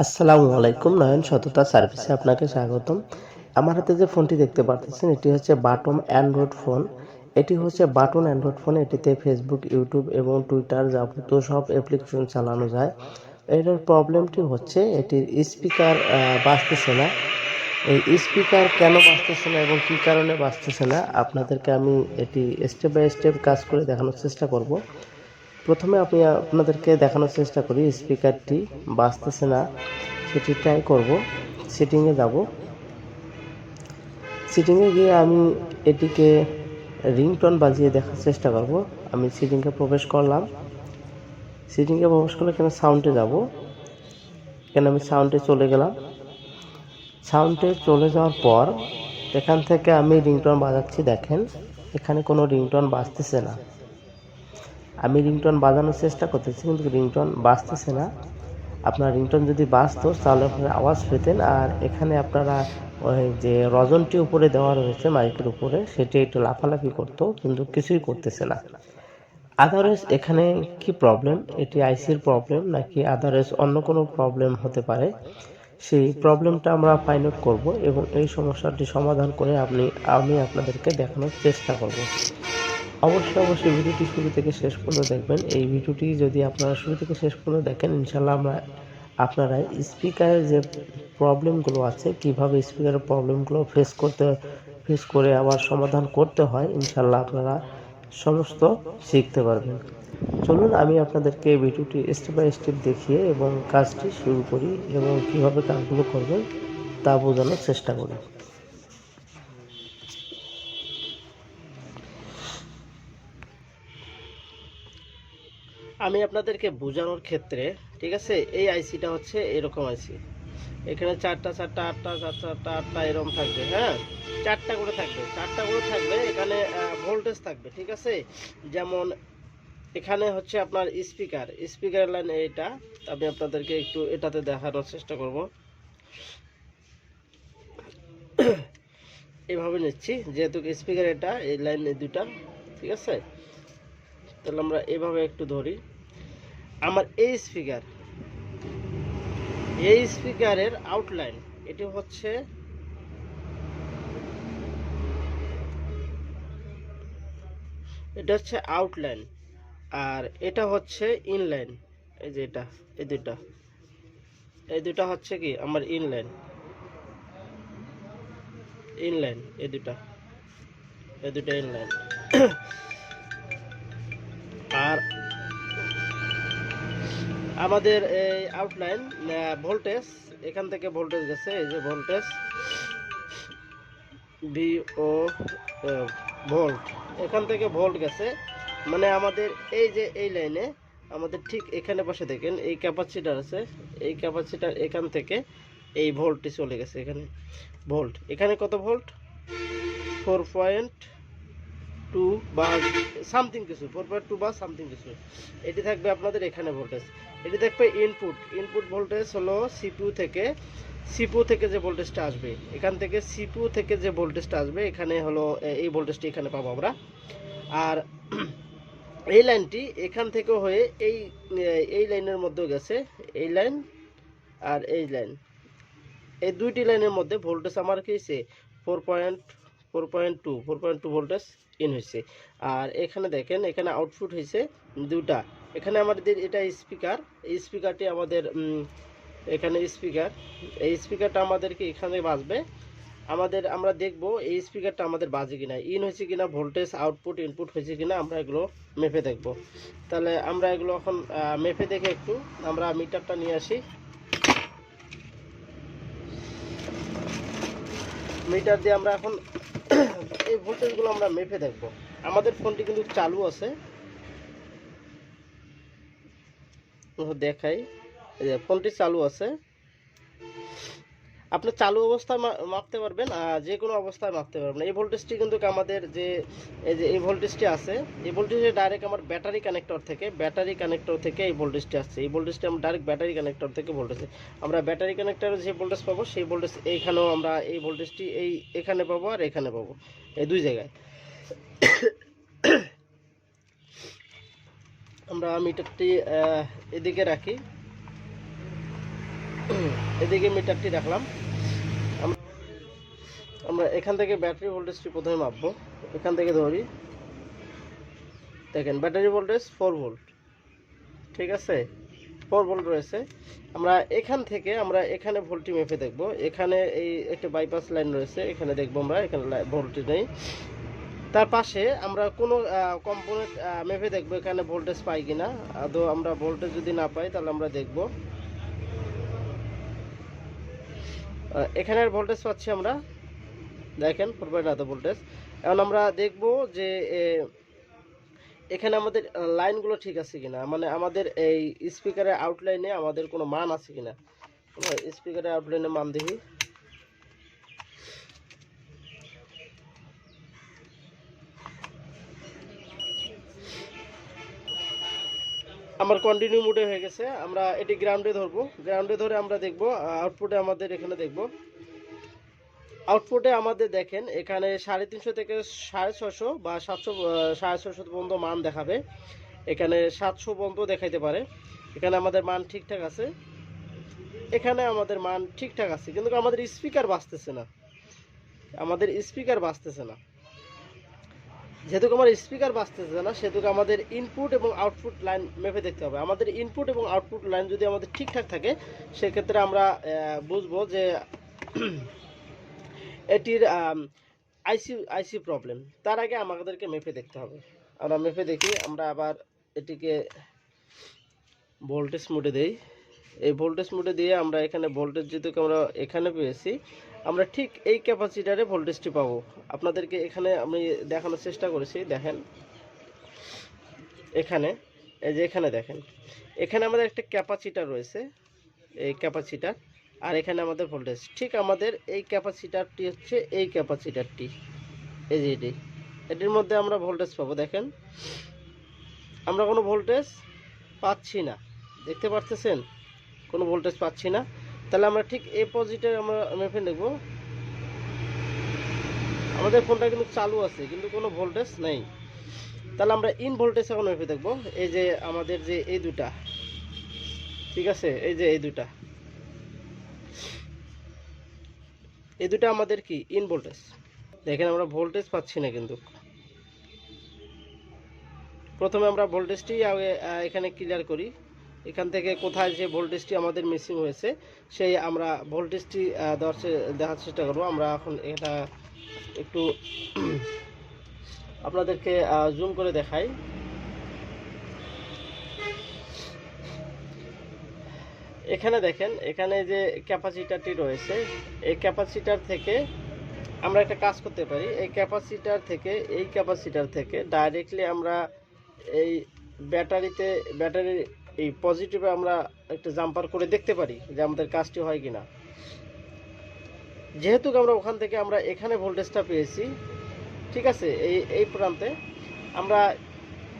আসসালামু আলাইকুম, নয়ন সততা সার্ভিসে আপনাকে স্বাগতম। আমার হাতে যে ফোনটি দেখতে পাচ্ছেন, এটি হচ্ছে বাটন অ্যান্ড্রয়েড ফোন। এটি হচ্ছে বাটন অ্যান্ড্রয়েড ফোন, এটিতে ফেসবুক ইউটিউব এবং টুইটার যাবতীয় সব অ্যাপ্লিকেশন চালানো যায়। এটার প্রবলেমটি হচ্ছে, এটির স্পিকার বাঁচতেছে না এই স্পিকার কেন বাঁচতেছে না এবং কী কারণে বাঁচতেছে না আপনাদেরকে আমি এটি স্টেপ বাই স্টেপ কাজ করে দেখানোর চেষ্টা করব। প্রথমে আমি আপনাদেরকে দেখানোর চেষ্টা করি স্পিকারটি বাজতেছে না, সেটি ট্রাই করব সেটিংয়ে যাব। সেটিংয়ে গিয়ে আমি এটিকে রিংটন বাজিয়ে দেখার চেষ্টা করব। আমি সেটিংয়ে প্রবেশ করলাম। সেটিংয়ে প্রবেশ করলে কেন সাউন্ডে যাব? কেন আমি সাউন্ডে চলে গেলাম? সাউন্ডে চলে যাওয়ার পর এখান থেকে আমি রিংটন বাজাচ্ছি, দেখেন। এখানে কোনো রিংটন বাজতেছে না। আমি রিংটোন বাজানোর চেষ্টা করতেছি, কিন্তু রিংটোন বাজতেছে না। আপনার রিংটোন যদি বাজতো, তাহলে আপনারা আওয়াজ পেতেন। আর এখানে আপনারা ওই যে রজনটি উপরে দেওয়া রয়েছে, মাইকের উপরে, সেটি একটু লাফালাফি করতো, কিন্তু কিছুই করতেছে না। আদারওয়াইজ এখানে কি প্রবলেম এটি আইসির প্রবলেম নাকি আদারওয়াইজ অন্য কোনো প্রবলেম হতে পারে? সেই প্রবলেমটা আমরা ফাইন্ড আউট করব, এবং এই সমস্যাটি সমাধান করে আপনি, আমি আপনাদেরকে দেখানোর চেষ্টা করব। অবশ্যই অবশ্যই ভিডিওটি শুরু থেকে শেষ পর্যন্ত দেখবেন। এই ভিডিওটি যদি আপনারা শুরু থেকে শেষ পর্যন্ত দেখেন ইনশাল্লাহ আমরা আপনারা স্পিকারের যে প্রবলেমগুলো আছে, কীভাবে স্পিকারের প্রবলেমগুলো ফেস করতে ফেস করে আবার সমাধান করতে হয় ইনশাল্লাহ আপনারা সমস্ত শিখতে পারবেন। চলুন, আমি আপনাদেরকে ভিডিওটি স্টেপ বাই স্টেপ দেখিয়ে এবং কাজটি শুরু করি এবং কীভাবে কাজগুলো করবেন তা বোঝানোর চেষ্টা করি। আমি আপনাদেরকে বোঝানোর ক্ষেত্রে, ঠিক আছে, এই আইসিটা হচ্ছে এরকম আইসি এখানে চারটা চারটা, আটটা, চারটা চারটা, আটটা এরকম থাকবে হ্যাঁ? চারটা করে থাকবে, চারটা করে থাকবে, এখানে ভোল্টেজ থাকবে, ঠিক আছে? যেমন এখানে হচ্ছে আপনার স্পিকার স্পিকার লাইন এটা, আমি আপনাদেরকে একটু এটাতে দেখানোর চেষ্টা করব। এভাবে নিচ্ছি, যেহেতু স্পিকার এটা, এই লাইন দুটা ঠিক আছে? তাহলে আমরা এভাবে একটু ধরি। আমার এই স্পিকার এই স্পিকারের আউটলাইন এটি হচ্ছে এটা হচ্ছে আউটলাইন আর এটা হচ্ছে ইনলাইন এই যে এটা, এই দুটা এই দুটা হচ্ছে কি? আমার ইনলাইন ইনলাইন এই দুটা এই দুটা ইনলাইন আমাদের এই আউটলাইন ভোল্টেজ এখান থেকে ভোল্টেজ গেছে, এই যে ভোল্টেজ ও ভোল্ট এখান থেকে ভোল্ট গেছে। মানে আমাদের এই যে এই লাইনে আমাদের ঠিক এখানে পাশে দেখেন, এই ক্যাপাসিটার আছে, এই ক্যাপাসিটার এখান থেকে এই ভোল্টটি চলে গেছে এখানে। ভোল্ট এখানে কত ভোল্ট ফোর পয়েন্ট টু বা সামথিং কিছু, ফোর পয়েন্ট টু বা সামথিং কিছু। এটি থাকবে আপনাদের এখানে ভোল্টেজ। এটি থাকবে ইনপুট ইনপুট ভোল্টেজ হলো সিপিউ থেকে সিপিউ থেকে যে ভোল্টেজটা আসবে। এখান থেকে সিপিউ থেকে যে ভোল্টেজটা আসবে, এখানে হলো এই ভোল্টেজটি এখানে পাবো আমরা। আর এই লাইনটি এখান থেকে হয়ে এই এই লাইনের মধ্যে গেছে। এই লাইন আর এই লাইন এই দুইটি লাইনের মধ্যে ভোল্টেজ আমার কি four point four point two four point two voltage in হয়েছে আর এখানে দেখেন, এখানে আউটপুট হয়েছে দুটা। এখানে আমাদের এটা স্পিকার এই স্পিকারটি আমাদের এখানে স্পিকার এই স্পিকারটা আমাদেরকে এখানে বাজবে। আমাদের, আমরা দেখব এই স্পিকারটা আমাদের বাজে কিনা। ইন হয়েছে কিনা ভোল্টেজ আউটপুট ইনপুট হয়েছে কিনা, আমরা এগুলো মেপে দেখব। তাহলে আমরা এগুলো এখন মেপে দেখে একটু, আমরা মিটারটা নিয়ে আসি। মিটার দিয়ে আমরা এখন এই ভোল্টেজগুলো আমরা মেপে দেখব। আমাদের ফোনটি কিন্তু চালু আছে। দেখাই। ফোনটি চালু আছে। আপনি চালু অবস্থায় মাপতে পারবেন, আর যে কোনো অবস্থায় মাপতে পারবেন। এই ভোল্টেজটি কিন্তু আমাদের যে, এই যে, এই ভোল্টেজটি আছে, এই ভোল্টেজে ডাইরেক্ট আমার ব্যাটারি কানেক্টর থেকে ব্যাটারি কানেক্টর থেকে এই ভোল্টেজটি আসছে। এই ভোল্টেজটি আমরা ডাইরেক্ট ব্যাটারি কানেক্টর থেকে ভোল্টেজ। আমরা ব্যাটারি কানেক্টরে যে ভোল্টেজ পাবো, সেই ভোল্টেজ এইখানেও আমরা এই ভোল্টেজটি এই এখানে পাবো আর এখানে পাবো। এই দুই জায়গায়। আমরা মিটারটি এদিকে রাখি। এদিকে মিটারটি রাখলাম। আমরা এখান থেকে ব্যাটারি ভোল্টেজটি প্রথমে মাপবো। এখান থেকে ধরি। দেখেন ব্যাটারি ভোল্টেজ ফোর ভোল্ট ঠিক আছে? ফোর ভোল্ট রয়েছে। আমরা এখান থেকে আমরা এখানে ভোল্টটি মেপে দেখব। এখানে এই একটা বাইপাস লাইন রয়েছে। এখানে দেখব আমরা, এখানে ভোল্টটি নেই। তার পাশে আমরা কোনো কম্পোনেন্ট মেপে দেখব এখানে ভোল্টেজ পাই কি না আদৌ আমরা ভোল্টেজ যদি না পাই, তাহলে আমরা দেখব। এখানের ভোল্টেজ পাচ্ছি আমরা দেখেন পয়েন্ট এত ভোল্টেজ এখন আমরা দেখব যে এখানে আমাদের লাইনগুলো ঠিক আছে কিনা। মানে আমাদের এই স্পিকারের আউটলাইনে আমাদের কোনো মান আছে কিনা। স্পিকারের আউটলাইনে মান দেখি। আমার কন্টিনিউ মোডে হয়ে গেছে। আমরা এটি গ্রাউন্ডে ধরবো। গ্রাউন্ডে ধরে আমরা দেখব আউটপুটে আমাদের এখানে দেখব। আউটপুটে আমাদের দেখেন, এখানে সাড়ে তিনশো থেকে সাড়ে ছশো বা সাতশো সাড়ে ছশো পর্যন্ত মান দেখাবে। এখানে সাতশো পর্যন্ত দেখাইতে পারে। এখানে আমাদের মান ঠিকঠাক আছে। এখানে আমাদের মান ঠিকঠাক আছে, কিন্তু আমাদের স্পিকার বাজতেছে না। আমাদের স্পিকার বাজতেছে না। যেহেতু আমার স্পিকার বাজতেছে না, সেহেতু আমাদের ইনপুট এবং আউটপুট লাইন মেপে দেখতে হবে। আমাদের ইনপুট এবং আউটপুট লাইন যদি আমাদের ঠিকঠাক থাকে, সেক্ষেত্রে আমরা বুঝব যে এটির আইসি আইসি প্রবলেম তার আগে আমাদেরকে মেপে দেখতে হবে। আমরা মেপে দেখি, আমরা আবার এটিকে ভোল্টেজ মোডে দেই। এই ভোল্টেজ মোডে দিয়ে আমরা এখানে ভোল্টেজ যেহেতু আমরা এখানে পেয়েছি, আমরা ঠিক এই ক্যাপাসিটারে ভোল্টেজটি পাবো। আপনাদেরকে এখানে আমি দেখানোর চেষ্টা করেছি, দেখেন। এখানে, এই যে এখানে দেখেন। এখানে আমাদের একটা ক্যাপাসিটার রয়েছে, এই ক্যাপাসিটার। আর এখানে আমাদের ভোল্টেজ ঠিক আমাদের এই ক্যাপাসিটারটি হচ্ছে এই ক্যাপাসিটারটি এই যে এটি। এটির মধ্যে আমরা ভোল্টেজ পাবো, দেখেন। আমরা কোনো ভোল্টেজ পাচ্ছি না। দেখতে পারতেছেন? কোনো ভোল্টেজ পাচ্ছি না। তাহলে আমরা ঠিক এই পজিটিভ আমরা মেপে নেব আমাদের ফোনটা কিন্তু চালু আছে, কিন্তু কোনো ভোল্টেজ নেই। তাহলে আমরা ইন ভোল্টেজ এখন মেপে দেখব। এই যে আমাদের যে এই দুটা ঠিক আছে? এই যে এই দুটা এই দুটো আমাদের কি? ইন ভোল্টেজ দেখেন আমরা ভোল্টেজ পাচ্ছি না কিন্তু। প্রথমে আমরা ভোল্টেজটি আগে এখানে ক্লিয়ার করি। এখান থেকে কোথায় যে ভোল্টেজটি আমাদের মিসিং হয়েছে, সেই আমরা ভোল্টেজটি দেওয়ার দেখার চেষ্টা করব। আমরা এখন এটা একটু আপনাদেরকে জুম করে দেখাই। এখানে দেখেন, এখানে যে ক্যাপাসিটারটি রয়েছে, এই ক্যাপাসিটার থেকে আমরা একটা কাজ করতে পারি। এই ক্যাপাসিটার থেকে, এই ক্যাপাসিটার থেকে ডাইরেক্টলি আমরা এই ব্যাটারিতে, ব্যাটারির এই পজিটিভে আমরা একটা জাম্পার করে দেখতে পারি যে আমাদের কাজটি হয় কি না যেহেতু আমরা ওখান থেকে আমরা এখানে ভোল্টেজটা পেয়েছি, ঠিক আছে, এই এই প্রান্তে আমরা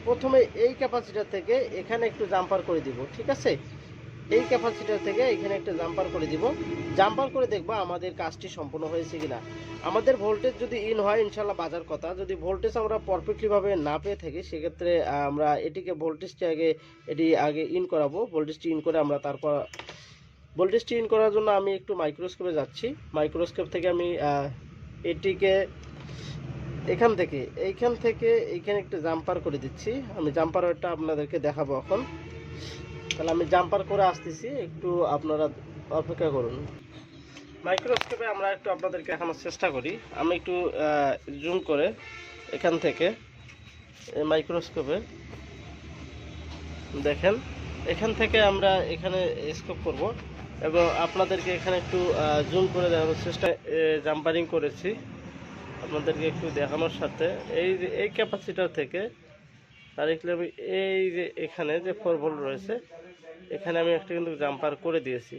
প্রথমে এই ক্যাপাসিটার থেকে এখানে একটু জাম্পার করে দিব, ঠিক আছে? এই ক্যাপাসিটার থেকে এখানে একটা জাম্পার করে দিব। জাম্পার করে দেখব আমাদের কাজটি সম্পূর্ণ হয়েছে কিনা। আমাদের ভোল্টেজ যদি ইন হয়, ইনশাল্লাহ বাজার কথা। যদি ভোল্টেজ আমরা পারফেক্টলিভাবে না পেয়ে থাকি, সেক্ষেত্রে আমরা এটিকে ভোল্টেজটি আগে, এটি আগে ইন করাবো। ভোল্টেজটি ইন করে আমরা তারপর ভোল্টেজটি ইন করার জন্য আমি একটু মাইক্রোস্কোপে যাচ্ছি। মাইক্রোস্কোপ থেকে আমি এটিকে এখান থেকে এইখান থেকে এইখানে একটা জাম্পার করে দিচ্ছি। আমি জাম্পার ওটা আপনাদেরকে দেখাবো এখন। তাহলে আমি জাম্পার করে আসতেছি, একটু আপনারা অপেক্ষা করুন। মাইক্রোস্কোপে আমরা একটু আপনাদেরকে দেখানোর চেষ্টা করি। আমি একটু জুম করে এখান থেকে মাইক্রোস্কোপে দেখেন। এখান থেকে আমরা এখানে স্কোপ করব এবং আপনাদেরকে এখানে একটু জুম করে দেখানোর চেষ্টা জাম্পারিং করেছি। আপনাদেরকে একটু দেখানোর সাথে। এই এই ক্যাপাসিটার থেকে ডাইরেক্টলি আমি এই যে এখানে যে ফোর রয়েছে, এখানে আমি একটা কিন্তু জাম্পার করে দিয়েছি।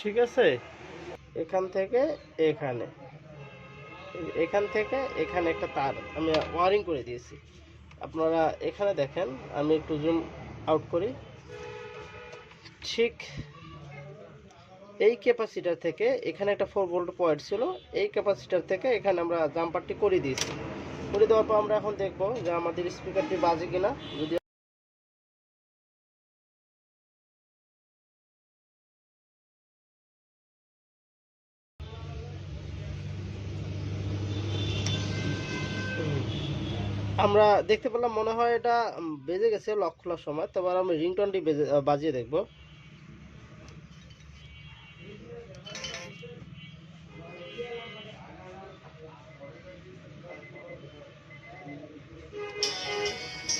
ঠিক আছে? এখান থেকে এখানে। এখান থেকে এখানে একটা তার আমি ওয়ারিং করে দিয়েছি। আপনারা এখানে দেখেন, আমি একটু জুম আউট করি। ঠিক এই ক্যাপাসিটার থেকে এখানে একটা ফোর ভোল্ট পয়েন্ট ছিল, এই ক্যাপাসিটার থেকে এখানে আমরা জাম্পারটি করে দিয়েছি। করে দেওয়ার পর আমরা এখন দেখব যে আমাদের স্পিকারটি বাজে কিনা। যদি আমরা দেখতে পেলাম মনে হয় এটা বেজে গেছে লক খোলার সময় তারপর আমি রিংটনটি বাজিয়ে দেখব।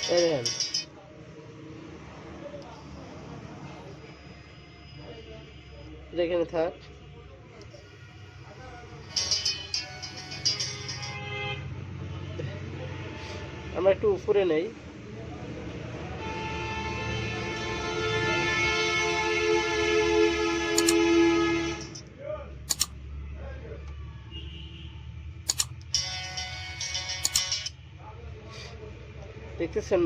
এটা এখানে থাক আমরা একটু উপরে নেই। দেখতেছেন